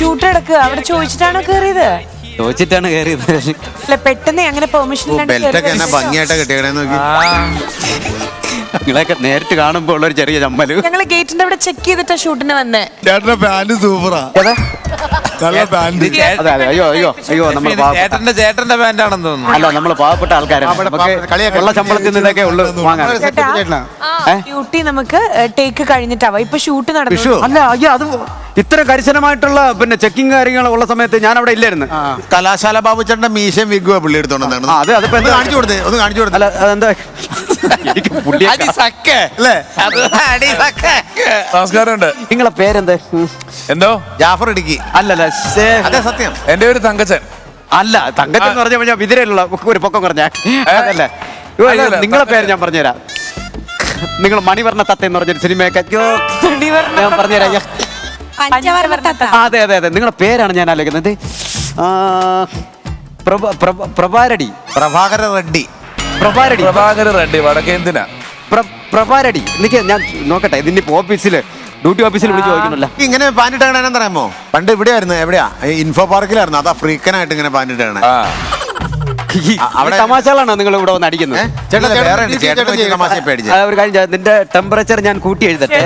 Shoot എടുക്കുക അവിടെ ചോദിച്ചിട്ടാണോ കയറിയത് ചോദിച്ചിട്ടാണ് കയറിയത് അല്ല പെട്ടെന്ന് അങ്ങനെ പെർമിഷൻ ബെൽറ്റൊക്കെ എന്നാ ഭംഗിയായിട്ട് കെട്ടിയടേ നോക്കി. നിങ്ങളെയൊക്കെ നേരിട്ട് കാണുമ്പോൾ ഉള്ള ഒരു ചെറിയ ചമ്മൽ. ഞങ്ങൾ ഗേറ്റിന്റെ അവിടെ ചെക്ക് ചെയ്തിട്ടാ ഷൂട്ടിന് വന്നേ. ചേട്ടന്റെ പാന്റ് സൂപ്പറാ അതെ അതെ. അയ്യോ അയ്യോ അയ്യോ നമ്മൾ ചേട്ടന്റെ ചേട്ടന്റെ പാന്റ് ആണെന്ന് തോന്നുന്നു. അല്ല നമ്മൾ പാവപ്പെട്ട ആൾക്കാരാണ്. ഉള്ള ശമ്പളത്തിൽ നിന്നൊക്കെ ഉള്ളു വാങ്ങാൻ. ഡ്യൂട്ടി നമുക്ക് ടേക്ക് കഴിഞ്ഞിട്ടാവാ. ഇപ്പൊ ഷൂട്ട് നടന്നു. അല്ല അയ്യോ അത് ഇത്ര കർശനമായിട്ടുള്ള പിന്നെ ചെക്കിംഗ് കാര്യങ്ങൾ ഉള്ള സമയത്ത് ഞാൻ അവിടെ ഇല്ലായിരുന്നു. കലാശാല ബാബു ചേട്ടന്റെ മീശയും വിഗുവാ പുള്ളി എടുത്തോണ്ടാണ് ആ, അത് അതിപ്പോ എന്താ? കാണിച്ചു കൊടുത്തേ ഒന്ന് കാണിച്ചു കൊടുത്തേ. അല്ല അതെന്താ? നമസ്കാരമുണ്ട്. നിങ്ങളെ പേരെന്ത്? എന്തോ? ജാഫർ ഇടുക്കി. അല്ലല്ല. അതെ സത്യം. എന്റെ ഒരു തങ്കച്ചൻ. അല്ല തങ്കച്ചൻ എന്ന് പറഞ്ഞ കഴിഞ്ഞാൽ വിതിരയിലുള്ള ഒരു പൊക്കം കുറഞ്ഞ. അതല്ലേ. നിങ്ങളെ പേര് ഞാൻ പറഞ്ഞുതരാം. നിങ്ങൾ മണിവർണ തത്ത എന്ന് പറഞ്ഞൊരു സിനിമയൊക്കെ ഞാൻ പറഞ്ഞുതരാം. അതെ അതെ അതെ. നിങ്ങളുടെ പേരാണ് ഞാൻ ആലോചിക്കുന്നത്. പ്രഭാരടി. പ്രഭാകര റെഡ്ഡി. പ്രഭാരടി. പ്രഭാകര റെഡ്ഡി വടക്കേന്തിന. പ്രഭാരടി. എനിക്ക് ഞാൻ നോക്കട്ടെ ഇതിന്റെ ഓഫീസിൽ ഓഫീസിൽ ഡ്യൂട്ടി ഓഫീസിൽ വിളിച്ച് ചോദിക്കണല്ലോ ഇങ്ങനെ പാനിട്ടാണ് പറയാമോ? പണ്ട് ഇവിടെയായിരുന്നു എവിടെയാ? ഇൻഫോ പാർക്കിലായിരുന്നു അതാ ഫ്രീക്കനായിട്ട് ഇങ്ങനെ പാനിട്ടാണ് ആ. അവിടെ- തമാശകളാണോ നിങ്ങൾ ഇവിടെ വന്ന് അടിക്കുന്നത്. നിന്റെ ടെമ്പറേച്ചർ ഞാൻ കൂട്ടി എഴുതട്ടെ.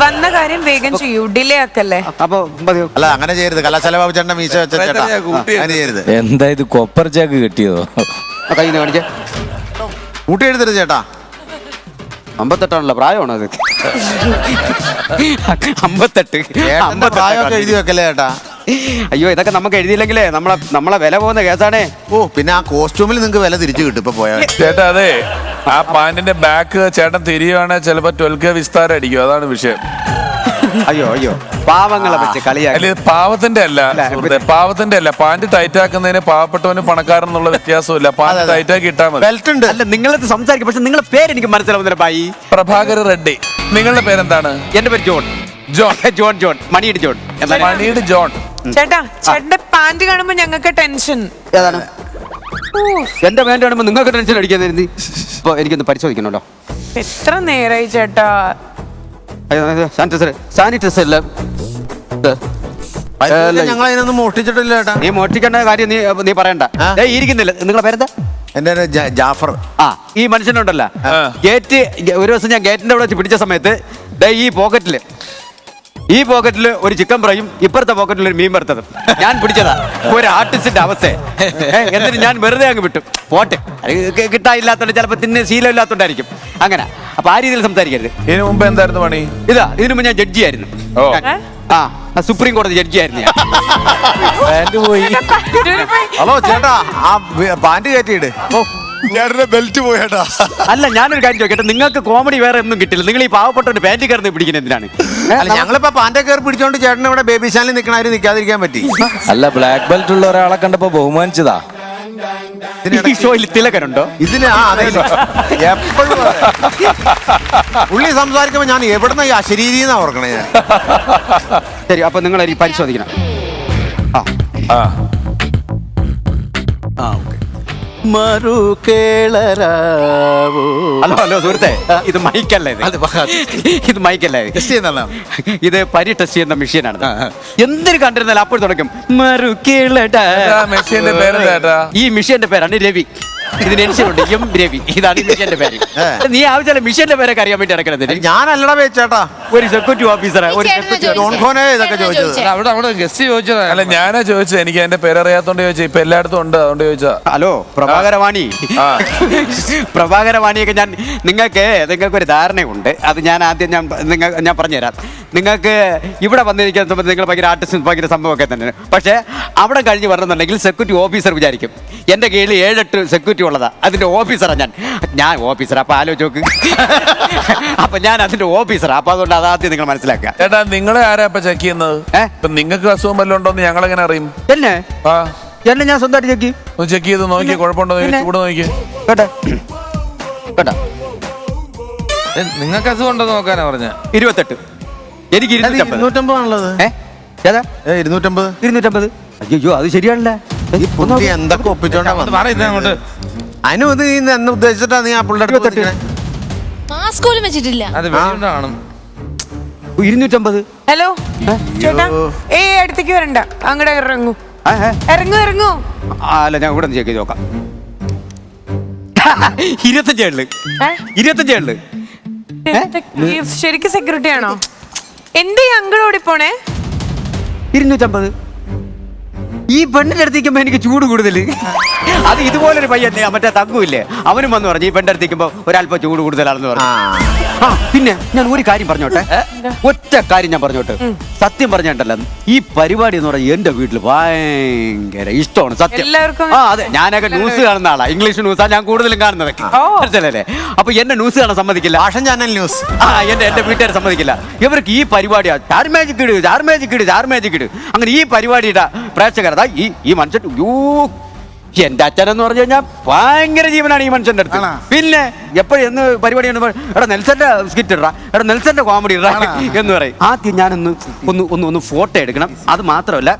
വന്ന കാര്യം വേഗം ചെയ്യൂ ഡിലേ ആക്കല്ലേ. അപ്പൊ അല്ല അങ്ങനെ ചെയ്യരുത്. കലാശാല ചേട്ടൻ മീശ വെച്ച ചേട്ടാ. കൂട്ടി അങ്ങനെ ചെയ്യരുത്. എന്താ ഇത് കൊപ്പർ ചാക്ക് കിട്ടിയതോ കൈ കാണിച്ചേ കൂട്ടി എഴുതരുത് ചേട്ടാ. അമ്പത്തെട്ടാണല്ലോ പ്രായമാണോ അത് അമ്പത്തെട്ട്. ചേട്ടന്റെ അമ്പത്തെട്ട് പ്രായമൊക്കെ എഴുതി വെക്കല്ലേ ചേട്ടാ അയ്യോ ഇതൊക്കെ നമുക്ക് എഴുതിയില്ലെങ്കിലേ നമ്മളെ നമ്മളെ വില പോകുന്ന കേസാണേ. ഓ പിന്നെ ആ കോസ്റ്റ്യൂമിൽ നിങ്ങൾക്ക് വില തിരിച്ചു കിട്ടും ഇപ്പൊ പോയാൽ. ചേട്ടാ അതെ. ആ പാന്റിന്റെ ബാക്ക് ചേട്ടൻ തിരിയുവാണെങ്കിൽ ചിലപ്പോ ട്വൽവ് കെ വിസ്താരം അടിക്കും. അതാണ് വിഷയം. അയ്യോ അയ്യോ. പാവങ്ങളെ വെച്ച് കളിയാക്കി. അല്ലെ പാവത്തിന്റെ അല്ല സുഹൃത്തെ, പാവത്തിന്റെ അല്ല. പാന്റ് ടൈറ്റ് ആക്കുന്നതിന് പാവപ്പെട്ടവന് പണക്കാരൻ എന്നുള്ള വ്യത്യാസമില്ല. പാന്റ് ടൈറ്റ് ആക്കി ഇട്ടാൽ മതി. ബെൽറ്റ് ഉണ്ട്. അല്ല നിങ്ങളത് സംസാരിക്കും. പക്ഷെ നിങ്ങളുടെ പേര് എനിക്ക് മനസ്സിലാവുന്നില്ല ബായി. പ്രഭാകർ റെഡ്ഡി. നിങ്ങളുടെ പേരെന്താണ്? എന്റെ പേര് ജോൺ. ജോൺ. John John. മണിയുടെ ജോൺ. മണിയുടെ ജോൺ. ചേട്ടാ ചേട്ടന്റെ പാന്റ് കാണുമ്പോ ഞങ്ങൾക്ക് ടെൻഷൻ. ഏതാണ്? എന്റെ പാന്റ് കാണുമ്പോൾ നിങ്ങൾക്ക് ടെൻഷൻ അടിക്കാൻ ഇപ്പൊ എനിക്കൊന്ന് പരിശോധിക്കണല്ലോ എത്ര നേരായി ചേട്ടാ? സാനിറ്റൈസർ സാനിറ്റൈസർ ഇല്ല. ഞങ്ങൾ അതിനൊന്നും മോഷ്ടിച്ചിട്ടില്ല ചേട്ടാ. നീ മോഷ്ടിക്കേണ്ട കാര്യം നീ നീ പറയണ്ട. ആ? ഏ ഇരിക്കുന്നില്ല. നിങ്ങളെ പേരെന്താ? എന്റെ പേര് ജാ- ജാഫർ. ആ ഈ മനുഷ്യനുണ്ടല്ലോ. ഗേറ്റ് ഒരു ദിവസം ഞാൻ ഗേറ്റിന്റെ അവിടെ വെച്ച് പിടിച്ച സമയത്ത് ദേ ഈ പോക്കറ്റിൽ ഈ പോക്കറ്റിൽ ഒരു ചിക്കൻ ഫ്രൈയും ഇപ്പുറത്തെ പോക്കറ്റിൽ ഒരു മീൻ വറുത്തതും. ഞാൻ പിടിച്ചതാ. ഒരു ആർട്ടിസ്റ്റിന്റെ അവസ്ഥ. ഏ, എന്നിട്ട് ഞാൻ വെറുതെ അങ്ങ് വിട്ടു. പോട്ടെ. അത് കി- ചിലപ്പോ ചിലപ്പോൾ തിന്നെ ശീലം ഇല്ലാത്തോണ്ടായിരിക്കും അങ്ങനെ. അപ്പൊ ആ രീതിയിൽ സംസാരിക്കരുത്. ഇതിനു മുമ്പ് എന്തായിരുന്നു പണി? ഇതാ ഇതിനു മുമ്പ് ഞാൻ ജഡ്ജിയായിരുന്നു. ഓ. ഞാൻ- ആ ആ, സുപ്രീം കോടതി ജഡ്ജിയായിരുന്നു ഞാൻ. പാന്റ് പോയി. ഹലോ ചേട്ടാ ആ വി- പാന്റ് കയറ്റിയിട്. ഓ ബെൽറ്റ് പോയേട്ടാ. അല്ല ഞാനൊരു കാര്യം ചോദിക്കട്ടെ നിങ്ങൾക്ക് കോമഡി വേറെ ഒന്നും കിട്ടില്ല. നിങ്ങൾ ഈ പാവപ്പെട്ടവന്റെ പാന്റ് കയറുന്ന പിടിക്കുന്ന എന്തിനാണ്? അല്ല ഞങ്ങളിപ്പോ പാന്റെ കയറി പിടിച്ചോണ്ട് ചേട്ടൻ ഇവിടെ ബേബി ചാനലിൽ നിൽക്കണ ആരും നിൽക്കാതിരിക്കാൻ പറ്റി? അല്ല ബ്ലാക്ക് ബെൽറ്റ് ഉള്ള ഒരാളെ കണ്ടപ്പോ ബഹുമാനിച്ചതാ. ഈ ഷോയിൽ തിലകനുണ്ടോ? ഇതിന് ആ അതെ എപ്പോഴും പുള്ളി സംസാരിക്കുമ്പോ ഞാൻ എവിടുന്ന ഈ അശരീരി എന്നാ ഓർക്കണേ ഞാൻ. ശരി അപ്പൊ നിങ്ങൾ പരിശോധിക്കണം. ആ. ആ. മറു കേളരാവോ. ഹലോ ഹലോ സുഹൃത്തെ ഇത് മൈക്കല്ല ഇത്. ഇത് മൈക്കല്ല ഇത്. ഇത് പരി ടെസ്റ്റ് ചെയ്യുന്ന മെഷീനാണ് എന്തിനു കണ്ടിരുന്നാലും അപ്പോൾ തുടങ്ങും. മറു കേളടാ. മെഷീന്റെ പേര്? ഈ മെഷീന്റെ പേരാണ് രവി. ഇതിന് എൻസിലുണ്ട് എം രവി. ഇതാണ് ഈ മെഷീന്റെ പേര്. നീ ആവശ്യമില്ല മിഷന്റെ പേരൊക്കെ അറിയാൻ വേണ്ടി ഇറക്കണത് ഞാനല്ലടാ വേ ചേട്ടാ ഒരു സെക്യൂരിറ്റി ഓഫീസറെ ഒരു സെക്യൂരിറ്റി ജോൺ ഖോനെ ഇതൊക്കെ ചോദിച്ചത്. അല്ല, അവിടെ അവിടെ ഗസ്റ്റ് ചോദിച്ചതാ. അല്ല ഞാനാ ചോദിച്ചത്. എനിക്ക് അതിന്റെ പേരറിയാത്തോണ്ട് ചോദിച്ചു. ഇപ്പൊ എല്ലായിടത്തും ഉണ്ട് അതുകൊണ്ട് ചോദിച്ചാ ഹലോ പ്രഭാകരവാണി. ആ. പ്രഭാകരവാണിയൊക്കെ ഞാൻ നിങ്ങൾക്ക് നിങ്ങൾക്ക് ഒരു ധാരണയുണ്ട്. അത് ഞാൻ ആദ്യം ഞാൻ നിങ്ങൾ ഞാൻ പറഞ്ഞുതരാം. നിങ്ങൾക്ക് ഇവിടെ വന്നിരിക്കാൻ സമയത്ത് നിങ്ങൾ ഭയങ്കര ആർട്ടിസ്റ്റ് ഭയങ്കര സംഭവമൊക്കെ തന്നെ. പക്ഷേ അവിടെ കഴിഞ്ഞ് വരണമെന്നുണ്ടെങ്കിൽ സെക്യൂരിറ്റി ഓഫീസർ വിചാരിക്കും. എന്റെ കീഴിൽ ഏഴെട്ട് സെക്യൂരിറ്റി ഉള്ളതാണ് അതിന്റെ ഓഫീസറാണ് ഞാൻ. ഞാൻ ഓഫീസർ അപ്പോൾ ആലോചിച്ച് നോക്ക്. അപ്പം ഞാൻ അതിന്റെ ഓഫീസറാണ് അപ്പോൾ അതുകൊണ്ട് അതാദ്യം നിങ്ങൾ മനസ്സിലാക്കുക. ചേട്ടാ നിങ്ങളെ ആരാ ഇപ്പം ചെക്ക് ചെയ്യുന്നത്? ഇപ്പം നിങ്ങൾക്ക് അസുഖം വല്ലതും ഉണ്ടോന്ന് ഞങ്ങൾ എങ്ങനെ അറിയും? എന്നെ? ആ. എന്നെ ഞാൻ സ്വന്തമായിട്ട് ചെക്ക് ചെയ്യും. ചെക്ക് ചെയ്ത് നോക്കി കുഴപ്പമുണ്ടോ? ചൂട് നോക്കി. കേട്ടെ? കേട്ടാ? നിങ്ങൾക്ക് അസുഖം ഉണ്ടോ നോക്കാനാ പറഞ്ഞ. ഇരുപത്തെട്ട്. എനിക്ക് ഇരുന്നൂറ്റമ്പത്. ഇരുന്നൂറ്റമ്പതാണുള്ളത് ഏ? ഏതാ? ഏ ഇരുന്നൂറ്റമ്പത്. ഇരുന്നൂറ്റമ്പത്. അയ്യോ അത് ശരിയാണല്ലേ? എന്തൊക്കെ ഒപ്പിച്ചോണ്ടാ അനു ഇത് നീ എന്ന് ഉദ്ദേശിച്ചിട്ടാ നീ ആ പുള്ളിയുടെ അടുത്ത് ഇരുപത്തെട്ട്. വന്നിരിക്കണേ? മാസ്ക് പോലും വെച്ചിട്ടില്ല. അത് വെളിയുണ്ടാണ് ഇരുന്നൂറ്റമ്പത്. ഹലോ ചേട്ടാ. ഏ അടുത്തേക്ക് വരണ്ട. അങ്ങടെ ഇറങ്ങൂ. ഇറങ്ങൂ ഇറങ്ങൂ. അല്ല ഞാൻ ഇവിടെ ചെക്ക് നോക്കാം. ഇരുപത്തഞ്ചേൾ? ഇരുപത്തഞ്ചേൾ ശരിക്കും സെക്യൂരിറ്റി ആണോ? എന്ത് ഈ പോണേ? ഇരുന്നൂറ്റമ്പത്. ഈ പെണ്ണിന്റെ അടുത്തേക്കുമ്പോ എനിക്ക് ചൂട് കൂടുതൽ അത് ഇതുപോലൊരു പയ്യൻ മറ്റേ തങ്കുമില്ലേ അവനും വന്ന് പറഞ്ഞു ഈ പെണ്ണിന്റെ അടുത്തേക്കുമ്പോ ഒരല്പം ചൂട് കൂടുതലാണെന്ന് പറഞ്ഞു. ആ. പിന്നെ ഞാൻ ഒരു കാര്യം പറഞ്ഞോട്ടെ? ഒറ്റ കാര്യം ഞാൻ പറഞ്ഞോട്ടെ? സത്യം പറഞ്ഞിട്ടല്ല ഈ പരിപാടി എന്ന് പറഞ്ഞാൽ എന്റെ വീട്ടിൽ ഭയങ്കര ഇഷ്ടമാണ് സത്യം. എല്ലാവർക്കും ആ അതെ ഞാനൊക്കെ ന്യൂസ് കാണുന്ന ആളാ. ഇംഗ്ലീഷ് ന്യൂസാ ഞാൻ കൂടുതലും കാണുന്നത്. മനസ്സിലല്ലേ അപ്പൊ എന്നെ ന്യൂസ് കാണാൻ സമ്മതിക്കില്ല? ആഷൻ ചാനൽ ന്യൂസ് ആ എന്റെ എന്റെ വീട്ടുകാർ സമ്മതിക്കില്ല. ഇവർക്ക് ഈ പരിപാടിയാ ചാർ മാജിക് ഇട് ചാർ മാജിക് ഇട് ചാർ മാജിക് ഇട്. അങ്ങനെ ഈ പരിപാടിയുടെ പ്രേക്ഷകരതാ ഈ ഈ മനുഷ്യൻ യോ എന്റെ അച്ഛൻ എന്ന് പറഞ്ഞു കഴിഞ്ഞാൽ ഭയങ്കര ജീവനാണ് ഈ മനുഷ്യന്റെ അടുത്ത്. പിന്നെ എപ്പോഴും എന്ന് പരിപാടി എടാ നെൽസന്റെ സ്കിറ്റ് ഇടാ എടാ നെൽസന്റെ കോമഡി ഇടാ എന്ന് പറയും. ആദ്യം ഞാനൊന്ന് ഒന്ന് ഒന്ന് ഒന്ന് ഫോട്ടോ എടുക്കണം. അത് മാത്രമല്ല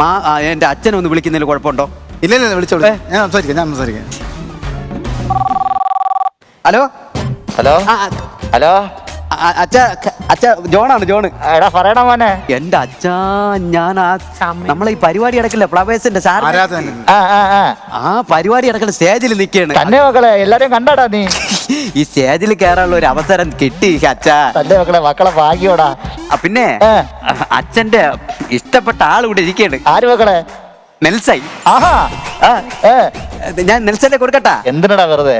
മാ എന്റെ അച്ഛനെ ഒന്ന് വിളിക്കുന്നതിൽ കുഴപ്പമുണ്ടോ? ഇല്ല ഇല്ല വിളിച്ചോളൂ. ഞാൻ സംസാരിക്കാം ഞാൻ സംസാരിക്കാം. ഹലോ? ഹലോ? ആ, ഹലോ? അച്ഛ അച്ഛ ജോണാണ് ജോണ്. എടാ പറയണ മോനെ. എന്റെ അച്ഛ ഞാൻ ആ നമ്മളെ ഈ പരിപാടി അടക്കില്ല ഫ്ലവേഴ്സിന്റെ സാർ ആ ആ ആ. ആ പരിപാടി അടക്കുന്ന സ്റ്റേജിൽ നിൽക്കുകയാണ്. തന്നെ മക്കളെ എല്ലാരെയും കണ്ടാടാ നീ. ഈ സ്റ്റേജിൽ കയറാനുള്ള ഒരു അവസരം കിട്ടി അച്ഛാ. തന്റെ മക്കളെ മക്കളെ ഭാഗ്യോടാ. പിന്നെ അച്ഛന്റെ ഇഷ്ടപ്പെട്ട ആൾ ഇവിടെ ഇരിക്കുകയാണ്. ആര് മക്കളെ? നെൽസൈ ആഹാ. ആ, ഞാൻ നെൽസന്റെ കൊടുക്കട്ടാ. എന്തിനടാ വെറുതെ?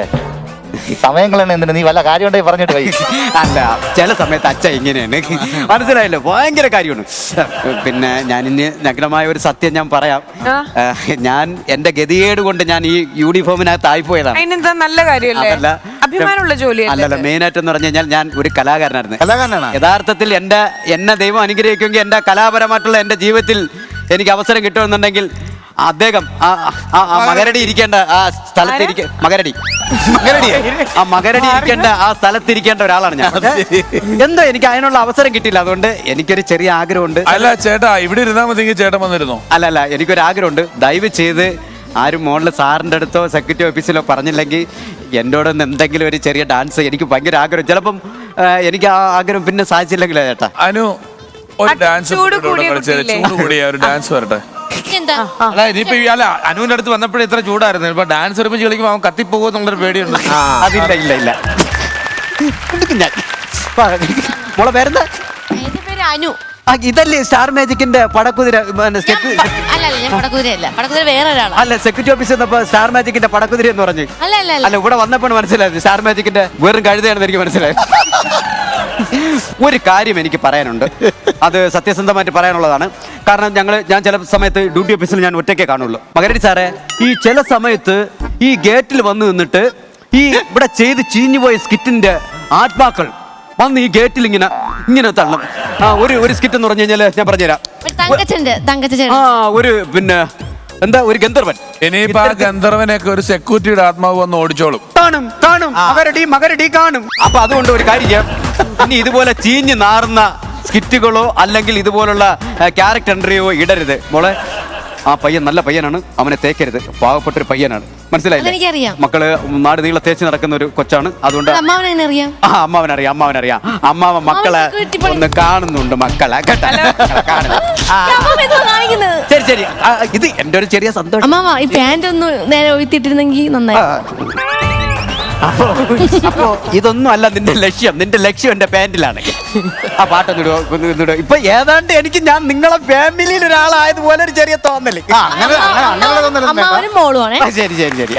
സമയങ്ങളാണ് എന്തിനു? നീ വല്ല കാര്യം ഉണ്ടെങ്കിൽ പറഞ്ഞിട്ട് പോയി? അല്ല ചില സമയത്ത് അച്ഛ ഇങ്ങനെയാണ്. മനസ്സിലായല്ലോ? ഭയങ്കര കാര്യമാണ്. പിന്നെ ഞാൻ ഇന്ന് നഗ്നമായ ഒരു സത്യം ഞാൻ പറയാം. ആ. ഞാൻ എന്റെ ഗതികേട് കൊണ്ട് ഞാൻ ഈ യൂണിഫോമിനകത്ത് ആയിപ്പോയതാണ്. അതിനെന്താ നല്ല കാര്യമല്ലേ? അതല്ല അഭിമാനമുള്ള ജോലിയല്ലേ അല്ലല്ല മെയിൻ ആയിട്ട് എന്ന് പറഞ്ഞു കഴിഞ്ഞാൽ ഞാൻ ഒരു കലാകാരനായിരുന്നു. കലാകാരനാണ്? യഥാർത്ഥത്തിൽ എന്റെ എന്നെ ദൈവം അനുഗ്രഹിക്കുമെങ്കിൽ എന്റെ കലാപരമായിട്ടുള്ള എന്റെ ജീവിതത്തിൽ എനിക്ക് അവസരം കിട്ടുമെന്നുണ്ടെങ്കിൽ അദ്ദേഹം ആ ആ- ആ മകരടി ഇരിക്കേണ്ട ആ സ്ഥലത്ത് ഇരിക്ക മകരടി. മകരടി. ആ മകരടി. ഇരിക്കേണ്ട ആ സ്ഥലത്ത് ഇരിക്കേണ്ട ഒരാളാണ് ഞാൻ. എന്താ എനിക്ക് അതിനുള്ള അവസരം കിട്ടിയില്ല. അതുകൊണ്ട് എനിക്കൊരു ചെറിയ ആഗ്രഹമുണ്ട്. അല്ല ചേട്ടാ ഇവിടെ ഇരുന്നാ മതി ചേട്ടൻ വന്നിരുന്നോ? അല്ല അല്ല എനിക്കൊരു ആഗ്രഹമുണ്ട്. ദയവ് ചെയ്ത് ആരും മോളിൽ സാറിന്റെ അടുത്തോ സെക്യൂരിറ്റി ഓഫീസിലോ പറഞ്ഞില്ലെങ്കിൽ എന്നോടൊന്ന് എന്തെങ്കിലും ഒരു ചെറിയ ഡാൻസ് എനിക്ക് ഭയങ്കര ആഗ്രഹം. ചിലപ്പം ആ, എനിക്ക് ആ ആഗ്രഹം പിന്നെ സാധിച്ചില്ലെങ്കിലോ ചേട്ടാ. അനു ഒരു ആ ഡാൻസ് ചൂട് കൂടിയ കളിച്ചേ. കുട്ടിയില്ലേ? ചൂട് കൂടിയ ഒരു ഡാൻസ് വരട്ടെ. അല്ല ഇനിയിപ്പോ ഈ- അല്ല അനുവിന്റെ അടുത്ത് വന്നപ്പോഴേ ഇത്ര ചൂടായിരുന്നു. ഇപ്പൊ ഡാൻസ് ഒരുമിച്ച് കളിക്കുമ്പോ അവൻ കത്തിപ്പോകുമോ എന്നുള്ളൊരു പേടിയുണ്ട്. അതില്ല ഇല്ല ഇല്ല. എടുക്കും ഞാൻ വാ, മോളെ പേരെന്താ? എന്റെ പേര് അനു. ആ, ഇതല്ലേ സ്റ്റാർ മാജിക്കിന്റെ പടക്കുതിര പിന്നെ ഞാൻ സെക്യു- പ- അല്ല അല്ല ഞാൻ പടക്കുതിരയല്ല. പടക്കുതിര വേറെ ഒരാളാ അല്ല സെക്യൂരിറ്റി ഓഫീസിൽ നിന്നപ്പോ സ്റ്റാർ മാജിക്കിന്റെ പടക്കുതിര എന്ന് പറഞ്ഞു. അല്ല അല്ല അല്ല. അല്ല ഇവിടെ വന്നപ്പോൾ മനസ്സിലായത് സ്റ്റാർ മാജിക്കിന്റെ വെറും കഴുതയാണെന്ന് എനിക്ക് മനസ്സിലായത്. ഒരു കാര്യം എനിക്ക് പറയാനുണ്ട്. അത് സത്യസന്ധമായിട്ട് പറയാനുള്ളതാണ്. കാരണം ഞങ്ങൾ ഞാൻ ചില സമയത്ത് ഡ്യൂട്ടി ഓഫീസിൽ ഞാൻ ഒറ്റയ്ക്കേ കാണുള്ളൂ. മകരടി സാറേ ഈ ചില സമയത്ത് ഈ ഗേറ്റിൽ വന്ന് നിന്നിട്ട് ഈ ഇവിടെ ചെയ്ത് ചീഞ്ഞുപോയ സ്കിറ്റിന്റെ ആത്മാക്കൾ വന്ന് ഈ ഗേറ്റിൽ ഇങ്ങനെ ഇങ്ങനെ തള്ളും. ആ ഒരു ഒരു സ്കിറ്റ് എന്ന് പറഞ്ഞു കഴിഞ്ഞാൽ ഞാൻ പറഞ്ഞുതരാം. ആ ഒരു പിന്നെ എന്താ ഒരു ഗന്ധർവൻ? ഇനിയിപ്പോ ആ ഗന്ധർവനെയൊക്കെ ഒരു സെക്യൂരിറ്റിയുടെ ആത്മാവ് വന്ന് ഓടിച്ചോളും. കാണും കാണും. മകരടി മകരടി കാണും. അപ്പൊ അതുകൊണ്ട് ഒരു കാര്യം ചെയ്യാം ഇനി ഇതുപോലെ ചീഞ്ഞ് നാറുന്ന സ്കിറ്റുകളോ അല്ലെങ്കിൽ ഇതുപോലുള്ള ക്യാരക്ടർ എൻട്രിയോ ഇടരുത്. മോളെ ആ പയ്യൻ നല്ല പയ്യനാണ്. അവനെ തേക്കരുത്. പാവപ്പെട്ടൊരു പയ്യനാണ്. മനസ്സിലായില്ലേ. മക്കൾ നാട് നീളെ തേച്ച് നടക്കുന്ന ഒരു കൊച്ചാണ്. അതുകൊണ്ട് അമ്മാവനെ എങ്ങനെ അറിയാം. ആ അമ്മാവനറിയാം അമ്മാവനറിയാം. അമ്മാവൻ മക്കളെ ഒന്ന് കാണുന്നുണ്ട് മക്കളെ. കേട്ടോ. ആ, ശരി ശരി. ഇത് എന്റെ ഒരു ചെറിയ സന്തോഷം. അമ്മാവ ഈ പാന്റ് ഒന്ന് നേരെ ഒഴുത്തിട്ടിരുന്നെങ്കിൽ നന്നായി. അപ്പോ അപ്പോ ഇതൊന്നും അല്ല നിന്റെ ലക്ഷ്യം. നിന്റെ ലക്ഷ്യം എന്റെ പാന്റിലാണ്. ആ പാട്ടൊന്നിടുവോ ഇപ്പൊ ഏതാണ്ട് എനിക്ക് ഞാൻ നിങ്ങളെ ഫാമിലിയിൽ ഒരാളായതുപോലെ ഒരു ചെറിയ തോന്നൽ. ആ അങ്ങനെ അങ്ങനെ അങ്ങനെ തോന്നലൊന്നും വേണ്ട. അമ്മാവനും മോളുമാണേ ആ, ശരി ശരി ശരി.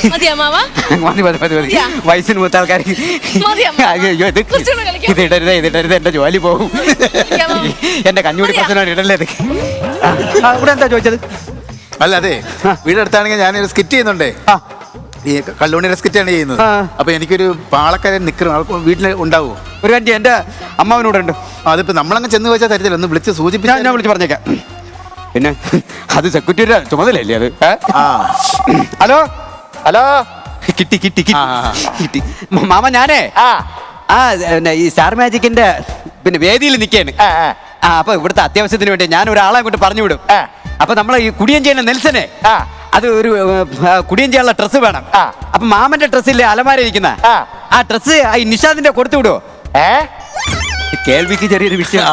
മതി മതി മതി മതി വയസ്സിന് മൂത്ത ആൾക്കാർ മതി അമ്മ. അയ്യോ ഇത് കുറച്ചുകൂടെ കളിക്കാം. ഇത് ഇടരുത് ഇത് ഇടരുത് എന്റെ ജോലി പോകും. എന്റെ കഞ്ഞൂടി പ്രശ്നമാണ് പ്രശ്നം ഇടല്ലേ ഇത്. ഇവിടെ എന്താ ചോദിച്ചത്? അല്ല അതെ. വീടെടുത്താണെങ്കിൽ ഞാനൊരു സ്കിറ്റ് ചെയ്യുന്നുണ്ടേ. ഈ സ്കിറ്റ് സ്കിറ്റാണ് ചെയ്യുന്നത്. അപ്പൊ എനിക്കൊരു പാളക്കാരൻ നിൽക്കണം വീട്ടിൽ ഉണ്ടാവുമോ ഒരു കാര്യം എന്റെ അമ്മാവനൂടെ ഉണ്ട്. അതിപ്പോ നമ്മളങ്ങ് ചെന്ന് വെച്ചാൽ തരത്തില്ല. ഒന്ന് വിളിച്ച് സൂചിപ്പിച്ചാൽ ഞാൻ വിളിച്ച് പറഞ്ഞേക്കാം. പിന്നെ അത് സെക്യൂരിറ്റിയുടെ ചുമതലയല്ലേ അത്? ഹലോ? ഹലോ കിട്ടി കിട്ടി കിട്ടി. കിട്ടി മാമ ഞാനേ ആ ആ പിന്നെ ഈ സ്റ്റാർ മാജിക്കിന്റെ പിന്നെ വേദിയിൽ നിൽക്കാണ് ആ, ആ. ആ അപ്പൊ ഇവിടുത്തെ അത്യാവശ്യത്തിന് വേണ്ടി ഞാൻ ഒരാളെ അങ്ങോട്ട് പറഞ്ഞു വിടും ആ. അപ്പൊ നമ്മളെ ഈ കുടിയൻ ചെയ്യുന്ന നെൽസനെ ആ. അത് ഒരു ആ, കുടിയൻ ചെയ്യാനുള്ള ഡ്രസ്സ് വേണം ആ. അപ്പൊ മാമന്റെ ഡ്രസ്സില്ലേ അലമാര ഇരിക്കുന്ന ആ. ആ ഡ്രസ്സ് ഈ നിഷാദിന്റെ കൊടുത്തു വിടുവോ ഏ കേൾവിക്ക് ചെറിയൊരു വിഷയം.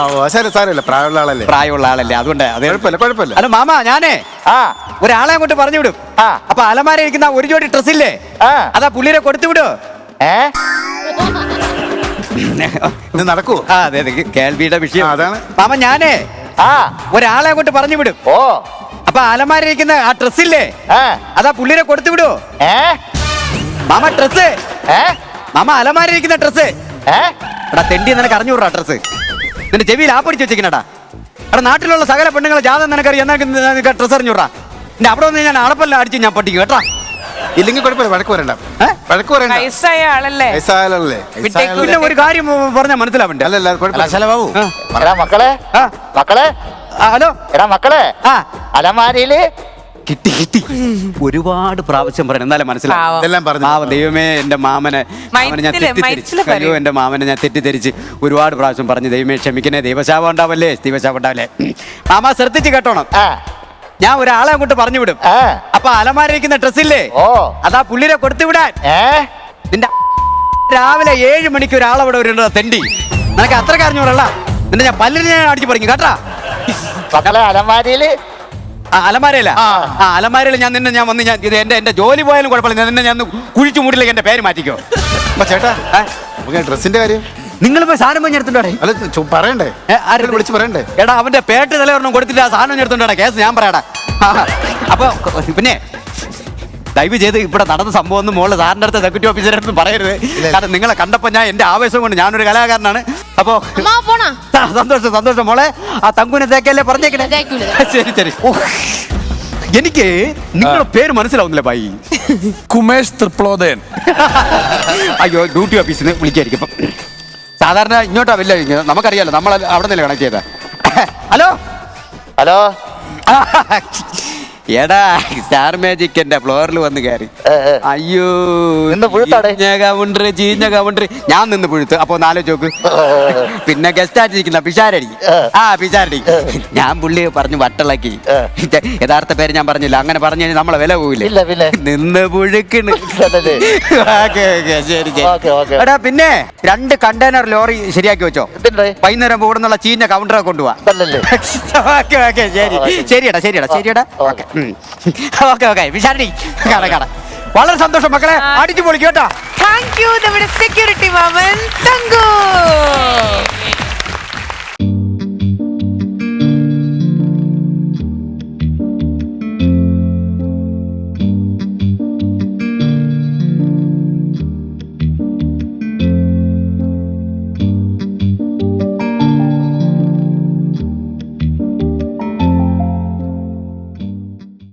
സാരമില്ല പ്രായമുള്ള ആളല്ലേ? പ്രായമുള്ള ആളല്ലേ അതുകൊണ്ട് അതെ കുഴപ്പമില്ല കുഴപ്പമില്ല. അല്ല മാമ ഞാനേ ആ. ഒരാളെ അങ്ങോട്ട് പറഞ്ഞു വിടും ആ. അപ്പൊ അലമാര ഇരിക്കുന്ന ഒരു ജോഡി ഡ്രസ് ഇല്ലേ ആ. അതാ പുള്ളിനെ കൊടുത്തു വിടോ. ഏ? ഇത് നടക്കുവോ ആ അതെ അതെ കേൾവിയുടെ വിഷയം. ആ, അതാണ്. മാമ ഞാനേ ആ. ഒരാളെ അങ്ങോട്ട് പറഞ്ഞു വിടും ഓ. അപ്പൊ അലമാര ഇരിക്കുന്ന ആ ഡ്രസ് ഇല്ലേ അതാ പുള്ളിനെ കൊടുത്തു വിടോ. ഏ? മാമ ഡ്രസ് ഏ? മാമ അലമാര ഇരിക്കുന്ന ഡ്രസ് ഏ? എടാ തെണ്ടി നിനക്ക് അറിഞ്ഞൂറാ വിടാ ഡ്രസ് നിന്റെ ചെവിയിൽ ആ പിടിച്ച് വെച്ചിരിക്കണടാ. എടാ നാട്ടിലുള്ള സകല പെണ്ണുങ്ങളെ ജാതം നിനക്കറിയാം. എന്നാ ഡ്രസ് അറിഞ്ഞൂറാ എന്റെ അവിടെ വന്ന് ഞാൻ അടപ്പല്ല അടിച്ച് ഞാൻ പട്ടിക്കും കേട്ടാ. ഇല്ലെങ്കിൽ കുഴപ്പമില്ല വഴക്ക് വരണ്ട? വഴക്ക് വയസ്സായ ആളല്ലേ പിന്നെ ഒരു കാര്യം പറഞ്ഞാൽ മനസ്സിലാവണ്ടേ? അല്ലല്ല കുഴപ്പമില്ല. മക്കളെ? ആ. മക്കളെ? ഹലോ. എടാ മക്കളെ? ആ. അലമാരിയിൽ കിട്ടി കിട്ടി. ഒരുപാട് പ്രാവശ്യം പറയണം എന്നാലും മനസ്സിലാവും. ഇതെല്ലാം പറഞ്ഞു. ആ ദൈവമേ എന്റെ മാമനെ. മാമനെ ഞാൻ തെറ്റിദ്ധരിച്ചു. അയ്യോ പറയൂ. എന്റെ മാമനെ ഞാൻ തെറ്റിദ്ധരിച്ച് ഒരുപാട് പ്രാവശ്യം പറഞ്ഞു. ദൈവമേ ക്ഷമിക്കണേ. ദൈവശാപം ഉണ്ടാവല്ലേ? ദൈവശാപം ഉണ്ടാവല്ലേ? മാമ ശ്രദ്ധിച്ച് കേട്ടോണം. ആ. ഞാൻ ഒരാളെ അങ്ങോട്ട് പറഞ്ഞു വിടും. ആ. അപ്പൊ അലമാരിക്കുന്ന ഡ്രസ്സില്ലേ? ഓ. അതാ പുള്ളിനെ കൊടുത്തു വിടാൻ. ഏ? നിന്റെ രാവിലെ ഏഴ് മണിക്ക് ഒരാളെ അവിടെ ഒരു തെണ്ടി. നിനക്ക് അത്ര അറിഞ്ഞൂടല്ല. നിന്നെ ഞാൻ പല്ലിന് ഞാൻ അടിച്ചു പറഞ്ഞു കേട്ടാ മക്കളെ അലമാരിയിൽ അലമാരയില്ല ആ. അലമാരയിൽ ഞാൻ നിന്നെ ഞാൻ വന്ന് ഞാൻ ഇത് എന്റെ എന്റെ ജോലി പോയാലും കുഴപ്പമില്ല. ഞാൻ നിന്നെ ഞാൻ കുഴിച്ചു മൂടിലേക്ക് എന്റെ പേര് മാറ്റിക്കോ. അപ്പൊ ചേട്ടാ നമുക്ക് ഡ്രസ്സിന്റെ കാര്യം? നിങ്ങൾ പോയി സാധനം പോയി എടുത്തോണ്ടേ അല്ല ചു- പറയണ്ടേ? ആരെങ്കിലും വിളിച്ച് പറയണ്ടേ? എടാ അവന്റെ പേട്ട് തലവരണം കൊടുത്തിട്ട് ആ സാധനം എടുത്തോണ്ടാ കേസ് ഞാൻ പറയാടാ. ആ, അപ്പൊ പിന്നെ ദയവ് ചെയ്ത് ഇവിടെ നടന്ന സംഭവം ഒന്നും മോൾ സാറിന്റെ അടുത്ത് സെക്യൂരിറ്റി ഓഫീസറെ അടുത്ത് പറയരുത്. കാരണം നിങ്ങളെ കണ്ടപ്പോൾ ഞാൻ എന്റെ ആവേശം കൊണ്ട് ഞാനൊരു കലാകാരനാണ്. അപ്പോ സന്തോഷം സന്തോഷം. മോളെ ആ തങ്കുവിനെ തേക്കല്ലേ പറഞ്ഞേക്കണേ. ശരി ശരി. എനിക്ക് നിങ്ങളുടെ പേര് മനസ്സിലാവുന്നില്ല ഭായി കുമേഷ് തൃപ്ലോദയൻ അയ്യോ ഡ്യൂട്ടി ഓഫീസിൽ നിന്ന് വിളിക്കായിരിക്കും. ഇപ്പം സാധാരണ ഇങ്ങോട്ടാ വല്ല നമുക്കറിയാലോ നമ്മൾ അവിടെ നിന്നല്ലേ കണക്ട് ചെയ്ത. ഹലോ? ഹലോ? എടാ സ്റ്റാർ മാജിക് എന്റെ ഫ്ലോറിൽ വന്ന് കയറി. അയ്യോ നിന്ന് പുഴുത്താടെ? ചീഞ്ഞ കൗണ്ടർ ചീഞ്ഞ കൗണ്ടർ ഞാൻ നിന്ന് പുഴുത്ത്. അപ്പൊ നാലോ ചോക്ക് പിന്നെ ഗസ്റ്റ് ആയിട്ടിരിക്കുന്ന പിഷാരടി. ആ പിഷാരടി. ഞാൻ പുള്ളി പറഞ്ഞു വട്ടളക്കി. യഥാർത്ഥ പേര് ഞാൻ പറഞ്ഞില്ല. അങ്ങനെ പറഞ്ഞു കഴിഞ്ഞാൽ നമ്മളെ വില പോവില്ല? നിന്ന് പുഴുക്കണ്. ശരി എടാ പിന്നെ രണ്ട് കണ്ടെയ്നർ ലോറി ശരിയാക്കി വെച്ചോ. വൈകുന്നേരം കൂടുന്നുള്ള ചീഞ്ഞ കൗണ്ടറെ കൊണ്ടുപോവാ ശരിയടാ ശരിയടാ ശരിയടാ. ഓക്കെ. ഓക്കെ ഓക്കെ വിശാരണി കാണാം കാണാം. വളരെ സന്തോഷം മക്കളെ. അടിച്ചു പൊളിക്കും കേട്ടോ. താങ്ക് യു നമ്മുടെ സെക്യൂരിറ്റി മാമൻ തങ്കു.